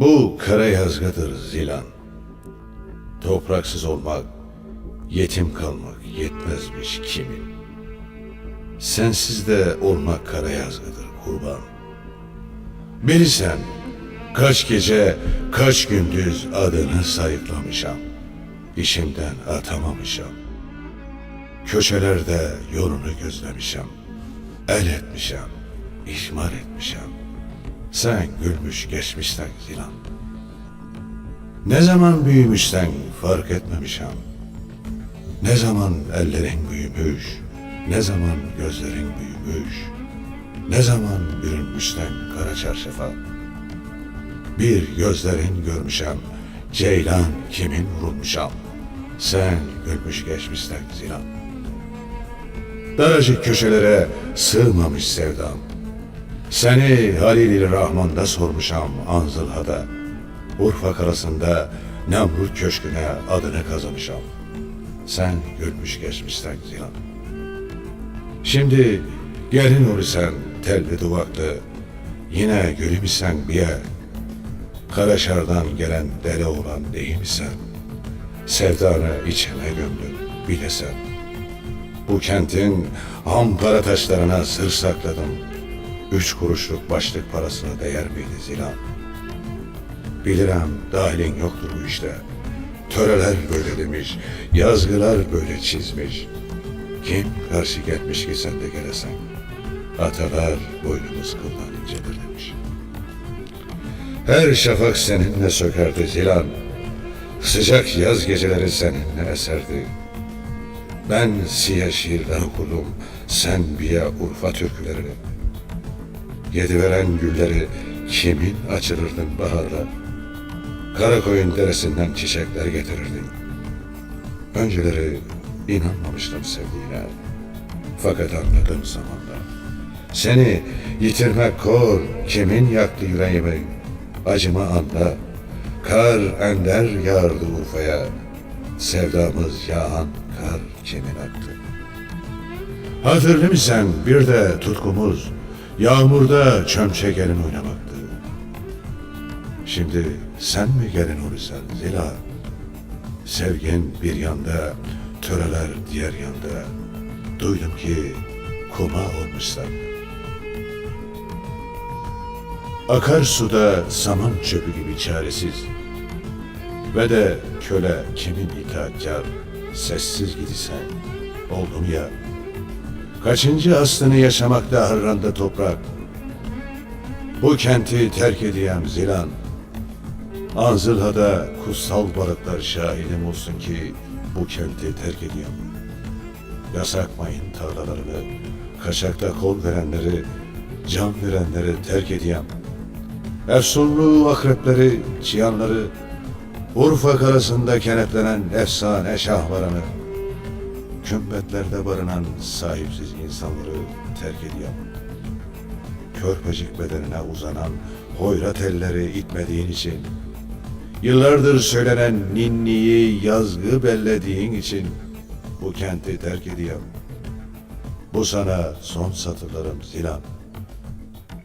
Bu kara yazgıdır zilan. Topraksız olmak, yetim kalmak yetmezmiş kimin. Sensiz de olmak kara yazgıdır kurban. Bilirsen kaç gece, kaç gündüz adını sayıklamışam. İşimden atamamışam. Köşelerde yolunu gözlemişem. El etmişem, ihmal etmişem. Sen gülmüş geçmişten zilan. Ne zaman büyümüşsen fark etmemişem. Ne zaman ellerin büyümüş, ne zaman gözlerin büyümüş, ne zaman bürünmüşten kara çarşafa. Bir gözlerin görmüşem, ceylan kimin vurulmuşam. Sen gülmüş geçmişten zilan. Daracık köşelere sığmamış sevdam. Seni Halil-i Rahman'da sormuşam Anzılha'da. Urfa karasında Nemrut Köşkü'ne adını kazanmışam. Sen gülmüş geçmişten zilan. Şimdi gelin ol sen telli duvaklı. Yine gülüm isen bir yer. Karaşar'dan gelen deli olan değil mi sen? Sevdanı içime gömdün bilesen. Bu kentin Ankara taşlarına sır sakladım. Üç kuruşluk başlık parasına değer miydi zilan? Bilirem dahilin yoktur bu işte. Töreler böyle demiş, yazgılar böyle çizmiş. Kim karşı gelmiş ki sen de gelesen? Atalar boynumuz kıldan incedir demiş. Her şafak seninle sökerdi zilan. Sıcak yaz geceleri seninle eserdi. Ben siyah şiirler okudum, sen biye Urfa türkülerini. Yedi veren gülleri kimin açırırdın baharda? Karakoyun deresinden çiçekler getirirdin. Önceleri inanmamıştım sevdiğine. Fakat anladım zamanla. Seni yitirmek kor, kimin yaktı yüreğimi? Acıma anda, kar ender yağardı Urfa'ya. Sevdamız yağan kar kimin aktı? Hatırlı mısın bir de tutkumuz yağmurda çömçe gelin oynamaktı. Şimdi sen mi gelin olursan Zila? Sevgin bir yanda, töreler diğer yanda. Duydum ki kuma olmuşsan. Akarsuda saman çöpü gibi çaresiz. Ve de köle kimin itaatkar, sessiz gidisen. Oldum ya. Kaçıncı aslını yaşamakta harranda toprak. Bu kenti terk ediyem zilan. Anzılha'da kutsal balıklar şahidim olsun ki bu kenti terk ediyem. Yasakmayın tarlalarını, kaçakta kol verenleri, can verenleri terk ediyem. Efsunlu akrepleri, çıyanları, Urfa karasında kenetlenen efsane şahlarını, kümbetlerde barınan sahipsiz insanları terk ediyem. Körpecik bedenine uzanan hoyrat elleri itmediğin için, yıllardır söylenen ninniyi yazgı bellediğin için bu kenti terk ediyem. Bu sana son satırlarım Zilan.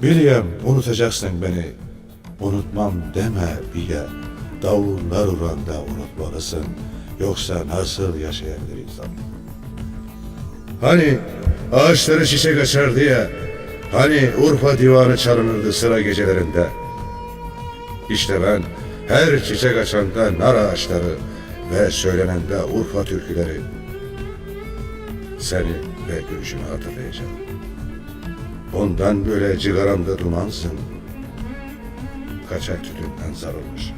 Biliyem unutacaksın beni. Unutmam deme biye. Davullar uranda unutmalısın. Yoksa nasıl yaşayabilir insan? Hani ağaçları çiçek açardı ya. Hani Urfa divanı çalınırdı sıra gecelerinde. İşte ben her çiçek açanda nar ağaçları ve söylenende Urfa türküleri seni ve gülüşünü hatırlayacağım. Ondan böyle cigaramda dumansın. Kaçak tütünden sarılmış.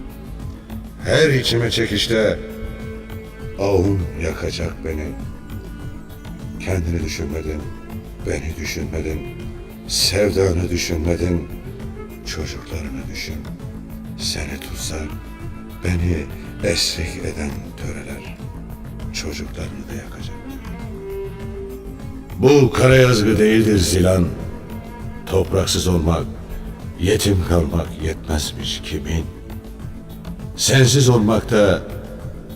Her içime çekişte avun yakacak beni. Kendini düşünmedin, beni düşünmedin, sevdanı düşünmedin, çocuklarını düşün. Seni tutsak beni esrik eden töreler çocuklarını da yakacak. Bu kara yazgı değildir zilan. Topraksız olmak, yetim kalmak yetmezmiş kimin? Sensiz olmak da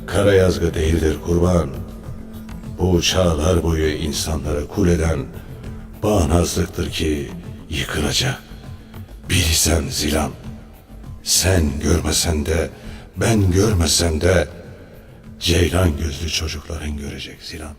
kara yazgı değildir kurban. Bu çağlar boyu insanları kul eden bağnazlıktır ki yıkılacak. Bilsen zilan, Sen görmesen de, ben görmesem de Ceylan gözlü çocukların görecek Zilan.